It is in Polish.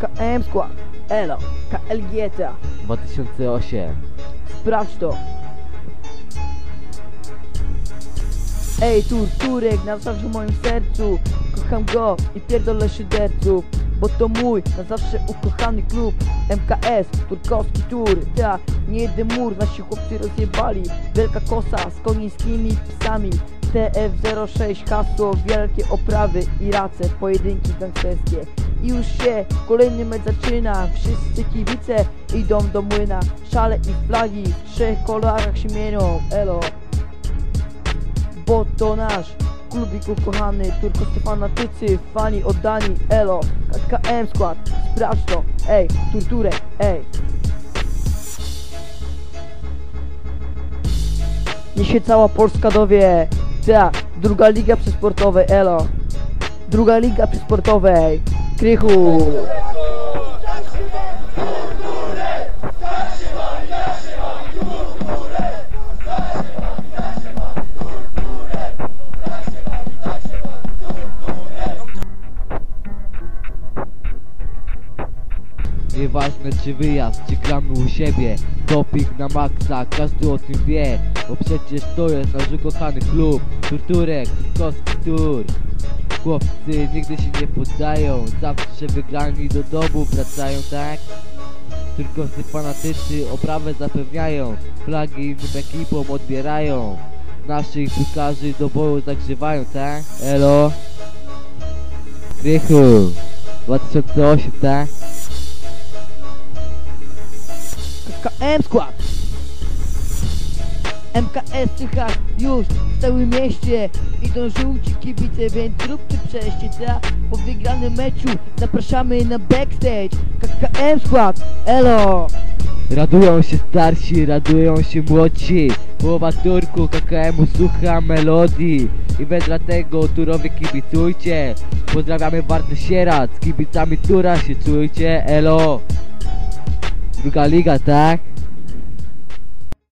KKM skład, Elo, KLGTA, 2008 sprawdź to. Ej, tur, Turek, na zawsze w moim sercu. Kocham go i pierdolę szyderców Bo to mój, na zawsze ukochany klub. MKS, turkowski tur. Ta, nie jeden mur, nasi chłopcy rozjebali. Wielka kosa z konińskimi psami. TF06, hasło, wielkie oprawy i race Pojedynki gangsterskie już się kolejny mecz zaczyna. Wszyscy kibice idą do młyna. Szale i flagi w trzech kolorach się mienią. Elo. Bo to nasz klubik ukochany Tylko fanatycy, fani oddani. Elo, KKM skład, sprawdź to. Ej, turturę, ej. Niech się cała Polska dowie. Ta, druga liga przysportowej, elo. Druga liga przysportowej Krychu. Nieważne czy wyjazd, czy gramy u siebie Topik na maksa, każdy o tym wie Bo przecież to jest nasz ukochany klub Turturek, Turkowski Tur Chłopcy nigdy się nie poddają Zawsze wygrani do domu wracają, tak? Turkowscy fanatycy oprawę zapewniają Flagi innym ekipom odbierają Naszych piłkarzy do boju zagrzewają, tak? Elo Krychu 2008, tak? KKM skład MKS Czychach już w całym mieście. Idą żółci kibice, więc zróbcie przejście. Po wygranym meczu zapraszamy na backstage. KKM skład, elo. Radują się starsi, radują się młodsi Połowa Turku KKM-u słucha melodii. I wy dlatego Turowie kibicujcie. Pozdrawiamy Warty Sierat Z kibicami Tura się czujcie, elo. Druga liga, tak?